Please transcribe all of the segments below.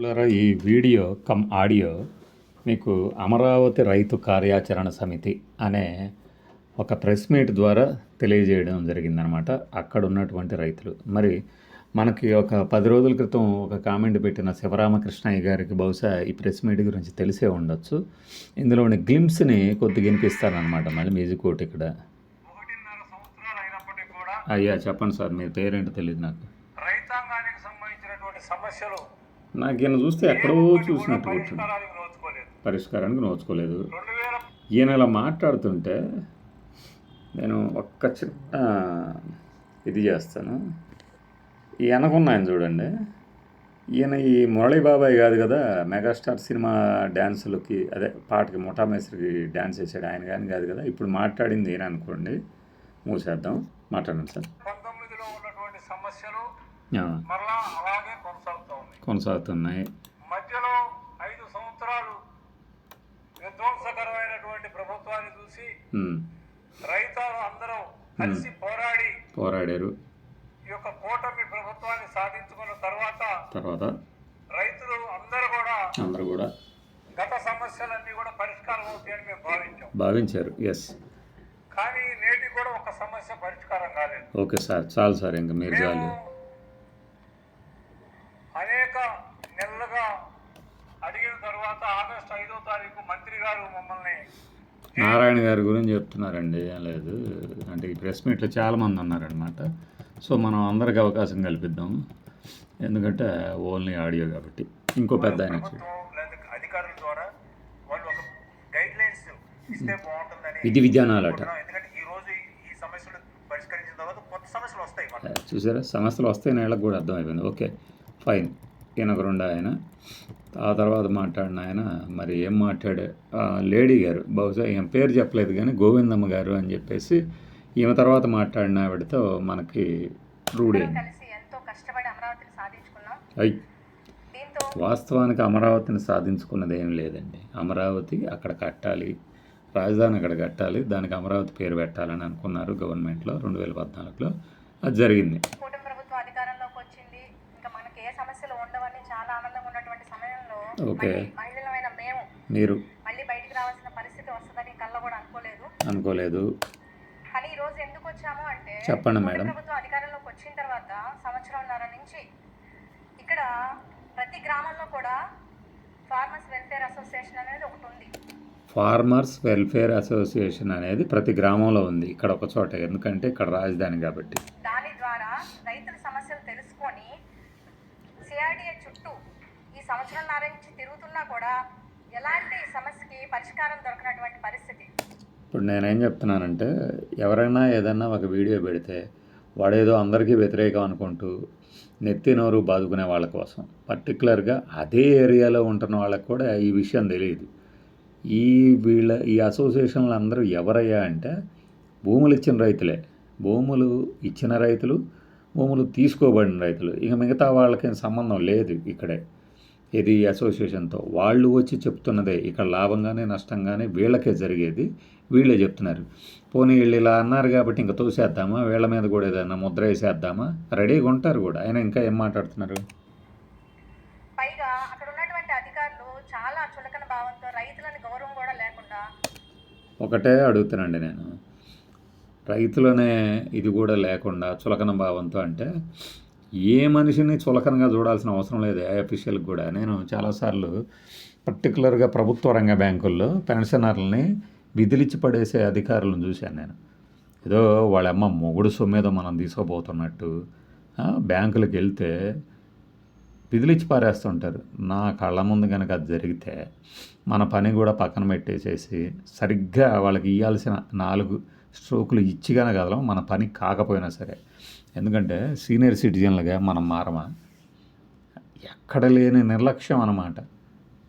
ఈ video come audio మీకు అమరావతి రైతు కార్యాచరణ సమితి అనే ఒక ప్రెస్ మీట్ ద్వారా తెలియజేయడం జరిగిందనమాట. అక్కడ ఉన్నటువంటి రైతులు. మరి మనకి ఒక పది రోజుల క్రితం ఒక కామెంట్ పెట్టిన శివరామకృష్ణయ్య గారికి బహుశా ఈ ప్రెస్ మీట్ గురించి తెలిసే ఉండొచ్చు. ఇందులోని గ్లిమ్స్ని కొద్దిగా వినిపిస్తానమాట మళ్ళీ మ్యూజిక్ ఒకటి ఇక్కడ. అయ్యా చెప్పండి సార్ మీ పేరేంటో తెలియదు నాకు. రైతాంగానికి సంబంధించినటువంటి సమస్యలు నాకు ఈయన చూస్తే ఎక్కడో చూసినట్టు కూడా గుర్తుంది పరిష్కారానికి నోచుకోలేదు. ఈయన ఇలా మాట్లాడుతుంటే నేను ఒక్క చిన్న ఇది చేస్తాను. ఈ వెనకున్నాయన చూడండి. ఈయన ఈ మురళీ బాబాయ్ కాదు కదా మెగాస్టార్ సినిమా డ్యాన్సులకి అదే పాటకి ముఠామేసరికి డ్యాన్స్ చేసాడు ఆయన కానీ కాదు కదా ఇప్పుడు మాట్లాడింది ఈయన అనుకోండి. మూసేద్దాం. మాట్లాడండి సార్. సమస్యలు మరలా అలాగే కొనసాగుతూ కొనసాగుతున్నాయి. మధ్యలో ఐదు సంవత్సరాలు విధ్వంసకరమైనటువంటి ప్రభుత్వాన్ని చూసి రైతాలు అందరూ కలిసి పోరాడి పోరాడారు. ఈ యొక్క కూటమి ప్రభుత్వాన్ని సాధించుకున్న తర్వాత తర్వాత రైతులు అందరూ కూడా అందరూ కూడా గత సమస్యలన్నీ కూడా పరిష్కారం అవుతాయని మేము భావించాం. భావించారు. ఎస్ కానీ నేటి కూడా ఒక సమస్య పరిష్కారం కాలేదు. Okay sir. చాలు సార్ ఇంకా మీరు చాలు. అనేక నెలలుగా అడిగిన తర్వాత ఆగస్టు ఐదో తారీఖు మంత్రి గారు మమ్మల్ని నారాయణ గారి గురించి చెప్తున్నారండి ఏం లేదు. అంటే ఈ ప్రెస్ మీట్లో చాలామంది ఉన్నారనమాట సో మనం అందరికి అవకాశం కల్పిద్దాం. ఎందుకంటే ఓన్లీ ఆడియో కాబట్టి. ఇంకో పెద్ద ఆయన అధికారుల ద్వారా వాళ్ళు ఒక గైడ్ లైన్స్ ఇస్తే బాగుంటుందని విధి విధానాలట. అనుకుంటున్నాం. ఎందుకంటే ఈ రోజు ఈ- ఈ సమస్యలు పరిష్కరించిన తర్వాత కొత్త సమస్యలు వస్తాయి. చూసారా? సమస్యలు వస్తాయి నేళ్ళకి కూడా అర్థమైపోయింది. ఓకే. ఫైన్. ఈయన ఒక రెండు ఆయన. ఆ తర్వాత మాట్లాడిన ఆయన మరి ఏం మాట్లాడే లేడీ గారు బహుశా ఈమె పేరు చెప్పలేదు కానీ గోవిందమ్మ గారు అని చెప్పేసి ఈమె తర్వాత మాట్లాడిన ఆవిడతో మనకి సాధించుకున్నాం. అయ్యి వాస్తవానికి అమరావతిని సాధించుకున్నది ఏం లేదండి. అమరావతి అక్కడ కట్టాలి రాజధాని అక్కడ కట్టాలి దానికి అమరావతి పేరు పెట్టాలని అనుకున్నారు గవర్నమెంట్లో రెండు వేల పద్నాలుగులో. అది జరిగింది కూటమి ప్రభుత్వం అధికారంలోకి వచ్చింది ఇంకా మనకి ఏ సమస్యలు ఉండవని చాలా ఆనందంగా ఉన్నటువంటి సమయంలో ఓకే. మహిళలమైన మేము మీరు. మళ్ళీ బయటికి రావాల్సిన పరిస్థితి వస్తుందని కళ్ళ కూడా అనుకోలేదు. అనుకోలేదు. కానీ ఈ రోజు ఎందుకు వచ్చాము అంటే చెప్పండి మేడం. ప్రభుత్వం అధికారంలోకి వచ్చిన తర్వాత సంవత్సరంన్నర నుంచి ఇక్కడ ప్రతి గ్రామంలో కూడా ఫార్మర్స్ వెల్ఫేర్ అసోసియేషన్ అనేది ఒకటి ఉంది. ఫార్మర్స్ వెల్ఫేర్ అసోసియేషన్ అనేది ప్రతి గ్రామంలో ఉంది ఇక్కడ ఒక చోట ఎందుకంటే ఇక్కడ రాజధాని కాబట్టి. దాని ద్వారా రైతుల సమస్యలు తెలుసుకొని సిఆర్డీఏ చుట్టూ ఈ సంవత్సరం నుంచి తిరుగుతున్నా కూడా ఎలాంటి సమస్యకి పరిష్కారం దొరకనటువంటి పరిస్థితి? ఇప్పుడు నేనేం చెప్తున్నానంటే ఎవరైనా ఏదన్నా ఒక వీడియో పెడితే వాడేదో అందరికీ వ్యతిరేకం అనుకుంటూ నెత్తి నోరు బాదుకునే వాళ్ళ కోసం. పర్టికులర్గా అదే ఏరియాలో ఉంటున్న వాళ్ళకి కూడా ఈ విషయం తెలియదు. ఈ వీళ్ళ ఈ అసోసియేషన్లు అందరూ ఎవరయ్యా అంటే భూములు ఇచ్చిన రైతులే. భూములు ఇచ్చిన రైతులు భూములు తీసుకోబడిన రైతులు. ఇక మిగతా వాళ్ళకి సంబంధం లేదు ఇక్కడే. ఇది అసోసియేషన్తో. వాళ్ళు వచ్చి చెప్తున్నదే ఇక్కడ లాభం కానీ నష్టం కానీ వీళ్ళకే జరిగేది వీళ్ళే చెప్తున్నారు. పోనీ వీళ్ళు ఇలా అన్నారు కాబట్టి ఇంకా తోసేద్దామా? వీళ్ళ మీద కూడా ఏదైనా ముద్ర వేసేద్దామా? రెడీగా ఉంటారు కూడా. ఆయన ఇంకా ఏం మాట్లాడుతున్నారు? పైగా అక్కడ ఉన్నటువంటి అధికారులు చాలా చులకన భావంతో రైతులని గౌరవం కూడా లేకుండా ఒకటే అడుగుతానండి నేను. రైతులనే ఇది కూడా లేకుండా చులకన భావంతో అంటే ఏ మనిషిని చులకనగా చూడాల్సిన అవసరం లేదు. ఏ అఫీషియల్కి కూడా. నేను చాలాసార్లు పర్టికులర్గా ప్రభుత్వ రంగ బ్యాంకుల్లో పెన్షనర్లని విధిలిచ్చి పడేసే అధికారులను చూశాను నేను. ఏదో వాళ్ళమ్మ మొగుడు సొమ్మేదో మనం తీసుకోబోతున్నట్టు బ్యాంకులకు వెళ్తే విధులిచ్చి పారేస్తుంటారు. నా కళ్ళ ముందు కనుక అది జరిగితే మన పని కూడా పక్కన పెట్టేసేసి సరిగ్గా వాళ్ళకి ఇవ్వాల్సిన నాలుగు స్ట్రోకులు ఇచ్చిగానే కదలం మన పని కాకపోయినా సరే. ఎందుకంటే సీనియర్ సిటిజన్లుగా మనం మారమా ఎక్కడ లేని నిర్లక్ష్యం అన్నమాట.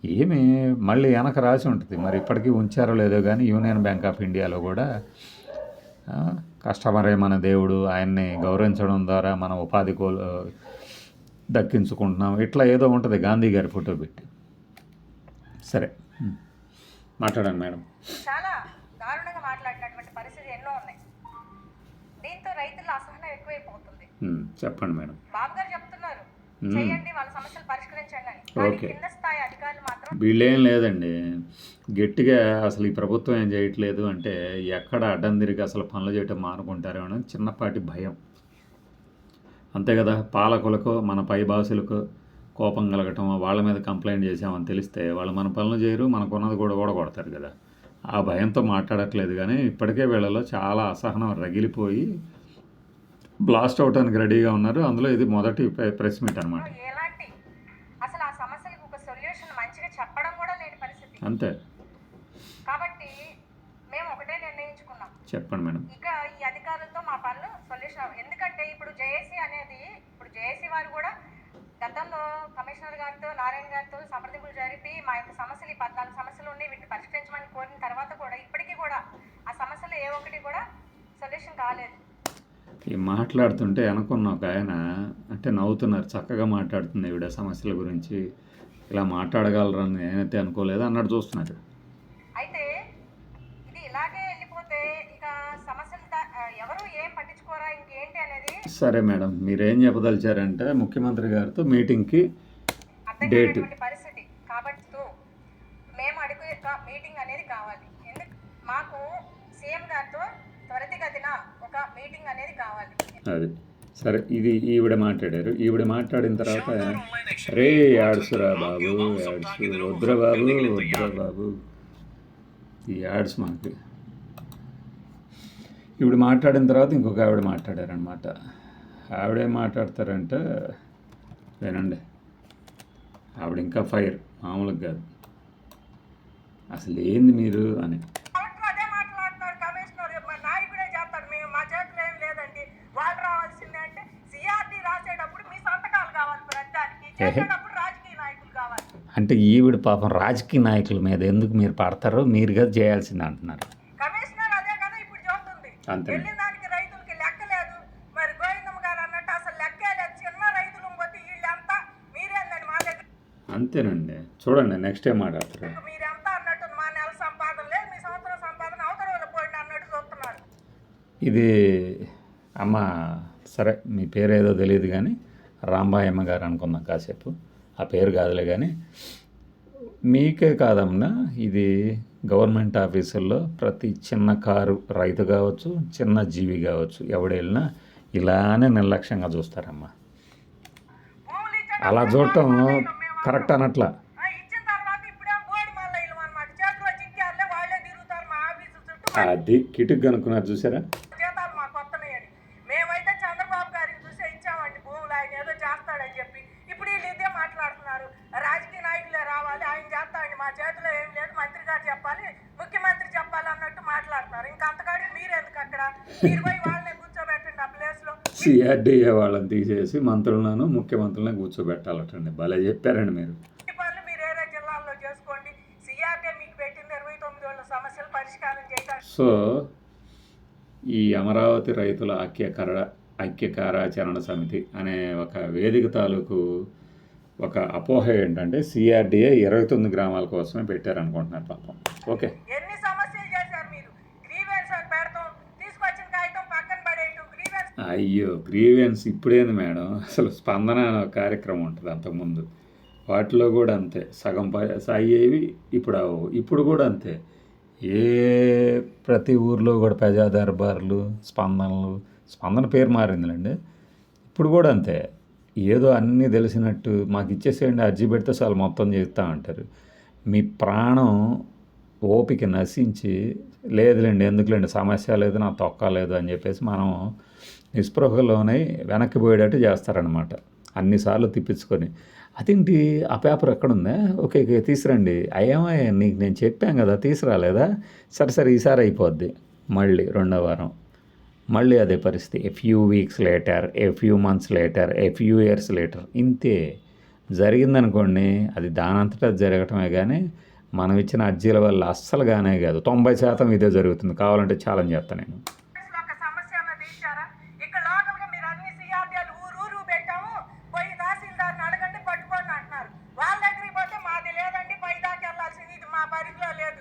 ఏమి మళ్ళీ వెనక రాసి ఉంటుంది. మరి ఇప్పటికీ ఉంచారో లేదో కానీ యూనియన్ బ్యాంక్ ఆఫ్ ఇండియాలో కూడా కస్టమరే మన దేవుడు ఆయన్ని గౌరవించడం ద్వారా మనం ఉపాధి కో దక్కించుకుంటున్నాం. ఇట్లా ఏదో ఉంటుంది గాంధీ గారి ఫోటో పెట్టి. సరే. మాట్లాడండి మేడం చాలా దారుణంగా మాట్లాడినటువంటి పరిస్థితి ఎన్నో ఉన్నాయి దీంతో రైతుల అసహనం ఎక్కువైపోతుంది. చెప్పండి మేడం. బాబు గారు చెప్తున్నారు. చేయండి వాళ్ళ సమస్యలు పరిష్కరించండి అని. కింద స్థాయి అధికారులు మాత్రం వీళ్ళేం లేదండి. గట్టిగా అసలు ఈ ప్రభుత్వం ఏం చేయట్లేదు అంటే ఎక్కడ అడ్డం తిరిగి అసలు పనులు చేయటం మానుకుంటారేమో అని చిన్నపాటి భయం. అంతే కదా పాలకులకు మన పై బాసులకు కోపం కలగటం వాళ్ళ మీద కంప్లైంట్ చేసామని తెలిస్తే వాళ్ళు మన పనులు చేయరు మనకున్నది కూడా కూడా కొడతారు కదా. ఆ భయంతో మాట్లాడట్లేదు కానీ ఇప్పటికే వీళ్ళలో చాలా అసహనం రగిలిపోయి బ్లాస్ట్ అవడానికి రెడీగా ఉన్నారు. అందులో ఇది మొదటి ప్రె- ప్రెస్ మీట్ అనమాట ఎలాంటి? అసలు ఆ సమస్యలకు ఒక సొల్యూషన్ మంచిగా చెప్పడం కూడా లేని పరిస్థితి. అంతే. కాబట్టి మేము ఒకటే నిర్ణయించుకున్నాం. చెప్పండి మేడం. ఇక ఈ అధికారులతో మా పనులు సొల్యూషన్ ఎందుకంటే ఇప్పుడు జేఏసీ అనేది ఇప్పుడు జేఏసీ వారు కూడా గతంలో కమిషనర్ గారితో నారాయణ గారితో సంప్రదింపులు జరిపి మా యొక్క సమస్యలు ఈ పద్నాలుగు సమస్యలు ఉన్నాయి వీటిని పరిష్కరించమని కోరిన తర్వాత కూడా ఇప్పటికీ కూడా ఆ సమస్యలు ఏ ఒక్కటి కూడా సొల్యూషన్ కాలేదు. ఈ మాట్లాడుతుంటే అనుకున్న ఒక ఆయన అంటే నవ్వుతున్నారు చక్కగా మాట్లాడుతుంది ఈవిడ సమస్యల గురించి. ఇలా మాట్లాడగలరని నేనైతే అనుకోలేదు అన్నట్టు చూస్తున్నారు అయితే ఇది ఇలాగే వెళ్ళిపోతే ఇక సమస్యలు ఎవరు ఏం పట్టించుకోరా ఇంకేంటి అనేది? సరే మేడం మీరేం చెప్పదలిచారంటే ముఖ్యమంత్రి గారితో మీటింగ్కి. కానటువంటి పరిస్థితి. కాబట్టి మేము అడుగు మీటింగ్ అనేది కావాలి. ఎందుకు? మాకు సీఎం గారితో త్వరితగతిన ఒక మీటింగ్ అనేది కావాలి. అది. సరే ఇది ఈవిడ మాట్లాడారు. ఈవిడ మాట్లాడిన తర్వాత రే యాడ్సురా బాబు యాడ్స్ వద్దురా బాబు బాబు. ఈ యాడ్స్ మాకు. ఈవిడ మాట్లాడిన తర్వాత ఇంకొక ఆవిడ మాట్లాడారనమాట ఆవిడేం మాట్లాడతారంటే వినండి ఆవిడ ఇంకా ఫైర్ మామూలుగా కాదు. అసలు ఏంది మీరు అని కలెక్టర్ అదే మాట్లాడుతున్నారు కమిషనర్ మా నాయకుడే చేస్తాడు మేము మా చేతిలో ఏం లేదండి వాళ్ళు రావాల్సిందే అంటే సిఆర్టీ రాసేటప్పుడు మీ సంతకాలు కావాలి కావాలి. అంటే ఈవిడ పాపం రాజకీయ నాయకుల మీద ఎందుకు మీరు పడతారో మీరు కదా చేయాల్సింది అంటున్నారు. కమిషనర్ అదే కదా ఇప్పుడు చెబుతుంది. అంతే వెళ్ళిన దానికి రైతులకి లెక్క లేదు. మరి గోవిందమ్మ గారు అన్నట్టు అసలు లెక్కే లేదు. చిన్న రైతులు పోతే వీళ్ళంతా మీరేందండి మా దగ్గర? అంతేనండి. చూడండి నెక్స్ట్ టైం మాట్లాడతారు. మీరెంత అన్నట్టు మా నెల సంపాదన లేదు మీ సంవత్సరం సంపాదన అవతల వాళ్ళు పోయింది అన్నట్టు చూస్తున్నారు. ఇది అమ్మ సరే మీ పేరు ఏదో తెలియదు కానీ రాంబాయమ్మ గారు అనుకుందాం కాసేపు. ఆ పేరు కాదులే కానీ మీకే కాదమ్మా ఇది గవర్నమెంట్ ఆఫీసుల్లో ప్రతి చిన్న కారు రైతు కావచ్చు చిన్న జీవి కావచ్చు ఎవడు వెళ్ళినా ఇలానే నిర్లక్ష్యంగా చూస్తారమ్మా. అలా చూడటం కరెక్ట్ అనట్లా చుట్టూ. అది కిటుక్ అనుకున్నారు చూసారా జీతాలు మాకు వస్తున్నాయని మేమైతే చంద్రబాబు గారిని చూసే ఇచ్చామండి భూములు ఆయన ఏదో చేస్తాడని చెప్పి ఇప్పుడు వీళ్ళు ఇదే మాట్లాడుతున్నారు రాజకీయ నాయకులే రావాలి ఆయన చేస్తాడండి మా చేతిలో ఏం లేదు మంత్రి గారు చెప్పాలి ముఖ్యమంత్రి చెప్పాలి అన్నట్టు మాట్లాడుతున్నారు ఇంకా అంతకాడికి మీరెందుకు అక్కడ మీరు పోయి వాళ్ళని కూర్చోబెట్టండి ఆ ప్లేస్లో సిఆర్డీఏ వాళ్ళని తీసేసి మంత్రులను ముఖ్యమంత్రులను కూర్చోబెట్టాలటండి. భలే చెప్పారండి మీరు. సో ఈ అమరావతి రైతుల ఐక్య కర ఐక్య కార్యాచరణ సమితి అనే ఒక వేదిక తాలూకు ఒక అపోహ ఏంటంటే సిఆర్డీఏ ఇరవై తొమ్మిది గ్రామాల కోసమే పెట్టారనుకుంటున్నారు పాపం. ఓకే ఎన్ని సమస్యలు చేశారు మీరు గ్రీవెన్స్ అని పెడతాం తీసుకొచ్చిన కాగితం పక్కన పడేయటం గ్రీవెన్స్ అయ్యో గ్రీవియన్స్ ఇప్పుడేంది మేడం? అసలు స్పందన అనే కార్యక్రమం ఉంటుంది అంతకుముందు. వాటిలో కూడా అంతే. సగం అయ్యేవి ఇప్పుడు అవ్వవు. ఇప్పుడు కూడా అంతే. ఏ ప్రతి ఊర్లో కూడా ప్రజా దర్బార్లు స్పందనలు స్పందన పేరు మారిందిలేండి. ఇప్పుడు కూడా అంతే. ఏదో అన్నీ తెలిసినట్టు మాకు ఇచ్చేసేయండి అర్జీ పెడితే చాలు మొత్తం చేస్తా అంటారు. మీ ప్రాణం ఓపిక నశించి లేదులేండి ఎందుకులేండి సమస్య లేదు నా తొక్క లేదు అని చెప్పేసి మనం నిస్పృహలోనే వెనక్కి పోయేటట్టు చేస్తారనమాట అన్నిసార్లు తిప్పించుకొని. అదేంటి? ఆ పేపర్ ఎక్కడుందా? ఓకే ఓకే తీసురండి. అయ్యేమో నీకు నేను చెప్పాను కదా తీసుకురాలేదా సరే సరే ఈసారి అయిపోద్ది మళ్ళీ రెండో వారం. మళ్ళీ అదే పరిస్థితి. A few weeks later a few months later a few years later ఇంతే. జరిగిందనుకోండి అది దానంతటా జరగటమే కానీ మనం ఇచ్చిన అర్జీల వల్ల అస్సలు గానే కాదు. తొంభై శాతం ఇదే జరుగుతుంది. కావాలంటే ఛాలెంజ్ చేస్తాను నేను లో ఒక సమస్య అన్నది ఇచ్చారా ఇక్కడ లోకల్గా మీరు అన్ని సిఆర్డీలు ఊరు ఊరు పెట్టాము పోయి తహసీల్దార్ని అడగండి పట్టుకోండి అంటున్నారు వాళ్ళ దగ్గరికి పోతే మాది లేదండి పై దాకా వెళ్ళాల్సింది ఇది మా పరిధిలో లేదు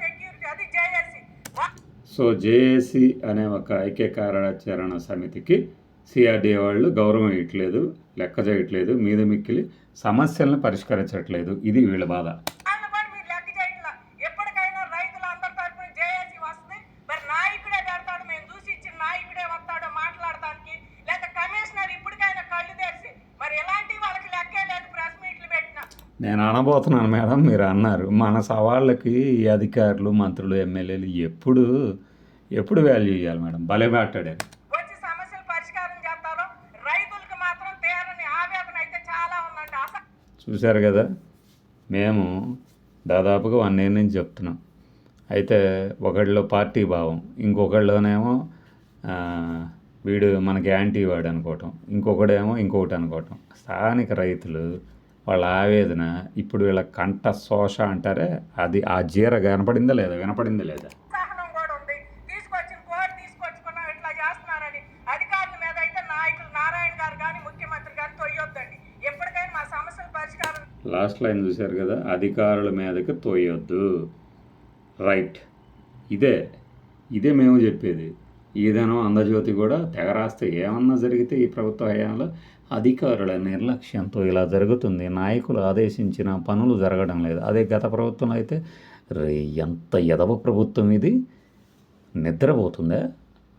సెక్యూరిటీ అది జేఏసీ. సో జేఏసీ అనే ఒక ఐక్య కార్యాచరణ సమితికి సిఆర్డీఏ వాళ్ళు గౌరవం ఇవ్వట్లేదు లెక్క చేయట్లేదు మీద మిక్కిలి సమస్యలను పరిష్కరించట్లేదు. ఇది వీళ్ళ బాధ. వాళ్ళని కూడా మీరు లెక్క చేయట్లా. ఎప్పటికైనా రైతులు అందరి తరఫున జేఏసీ వస్తుంది. మరి నాయకుడే పెడతాడు మేము చూసి ఇచ్చిన నాయకుడే వస్తాడు మాట్లాడటానికి. లేదా కమిషనర్ ఇప్పటికైనా కళ్ళు తెరిచి మరి ఎలాంటి వాళ్ళకి లెక్కే లేదు ప్రెస్ మీట్లు పెట్టినా. నేను అనబోతున్నాను మేడం మీరు అన్నారు. మన సవాళ్ళకి ఈ అధికారులు మంత్రులు ఎమ్మెల్యేలు ఎప్పుడు ఎప్పుడు వాల్యూ ఇవ్వాలి మేడం? భలే మాట్లాడారు వచ్చి సమస్యలు పరిష్కారం చేస్తారో రైతులకు మాత్రం తీరని ఆవేదన అయితే చాలా ఉందండి అసలు చూశారు కదా? మేము దాదాపుగా వన్ ఇయర్ నుంచి చెప్తున్నాం. అయితే ఒకళ్ళు పార్టీ భావం ఇంకొకళ్ళనేమో వీడు మనకి యాంటీ వాడు అనుకోవటం ఇంకొకడేమో ఇంకొకటి అనుకోవటం. స్థానిక రైతులు వాళ్ళ ఆవేదన ఇప్పుడు వీళ్ళ కంట శోష అంటారే అది ఆ జీర కనపడిందా లేదా? వినపడిందా లేదా సహనం కూడా ఉంది తీసుకొచ్చిన కోరి తీసుకొచ్చుకున్నాం ఇట్లా చేస్తున్నారని అధికారుల మీద అయితే నాయకులు నారాయణ గారు కానీ ముఖ్యమంత్రి గారు తొయ్యొద్దండి ఎప్పటికైనా మా సమస్యల పరిష్కారం లాస్ట్ లైన్ చూశారు కదా అధికారుల మీదకి తోయొద్దు. రైట్. ఇదే ఇదే మేము చెప్పేది. ఏదైనా అందజ్యోతి కూడా తెగ రాస్తే ఏమన్నా జరిగితే ఈ ప్రభుత్వ హయాంలో అధికారుల నిర్లక్ష్యంతో ఇలా జరుగుతుంది. నాయకులు ఆదేశించిన పనులు జరగడం లేదు. అదే గత ప్రభుత్వంలో అయితే రే ఎంత ఎదవ ప్రభుత్వం ఇది? నిద్రపోతుందా?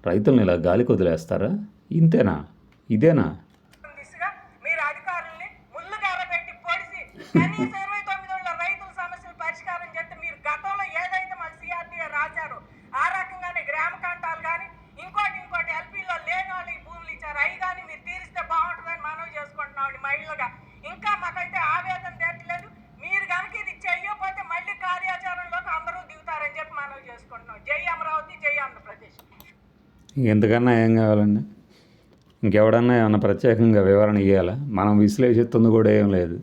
రైతుల్ని ఇలా గాలికి వదిలేస్తారా? ఇంతేనా? ఇదేనా దిశగా మీరు అధికారుల్ని ముళ్ళు పెట్టి పొడిసి కనీసం ఇరవై తొమ్మిది ఏళ్ళ రైతుల సమస్యలు పరిష్కారం చేస్తే మీరు గతంలో ఏదైతే మన సిఆర్డీఏ రాశారో ఆ రకంగానే గ్రామ కంటాలు కానీ ఇంకోటి ఇంకోటి ఎల్పీలో లేని వాళ్ళకి భూములు ఇచ్చారు. అవి కానీ మీరు తీరిస్తే బాగుంటుందని మనవి చేసుకుంటున్నాం మహిళగా ఇంకా మాకైతే ఆవేదన తెట్టలేదు మీరు కనుక ఇది చెయ్యకపోతే మళ్ళీ కార్యాచరణలోకి అందరూ దిగుతారని చెప్పి మనవి చేసుకుంటున్నాం. జై అమరావతి జై ఆంధ్రప్రదేశ్. ఎందుకన్నా ఏం కావాలండి? ఇంకెవడన్నా ఏమన్నా ప్రత్యేకంగా వివరణ ఇవ్వాలా మనం విశ్లేషిస్తుంది కూడా ఏం లేదు.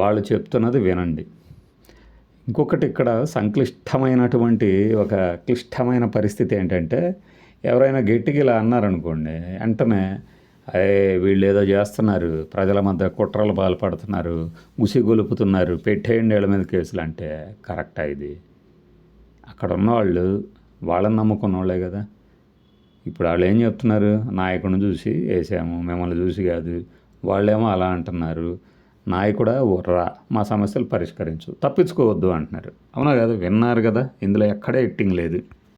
వాళ్ళు చెప్తున్నది వినండి. ఇంకొకటి ఇక్కడ సంక్లిష్టమైనటువంటి ఒక క్లిష్టమైన పరిస్థితి ఏంటంటే ఎవరైనా గట్టిగా ఇలా అన్నారనుకోండి వెంటనే అయ్యే వీళ్ళు ఏదో చేస్తున్నారు ప్రజల మధ్య కుట్రలు పాల్పడుతున్నారు ఉసిగొలుపుతున్నారు పెట్టేయండి వీళ్ళ మీద కేసులు అంటే కరెక్టా ఇది? అక్కడ ఉన్నవాళ్ళు వాళ్ళని నమ్ముకున్న వాళ్ళే కదా. ఇప్పుడు వాళ్ళు ఏం చెప్తున్నారు? నాయకుడిని చూసి వేసాము మిమ్మల్ని చూసి కాదు వాళ్ళేమో అలా అంటున్నారు నాయకుడా రా మా సమస్యలు పరిష్కరించు. తప్పించుకోవద్దు అంటున్నారు. అవునా కదా విన్నారు కదా ఇందులో ఎక్కడే ఎట్టింగ్ లేదు.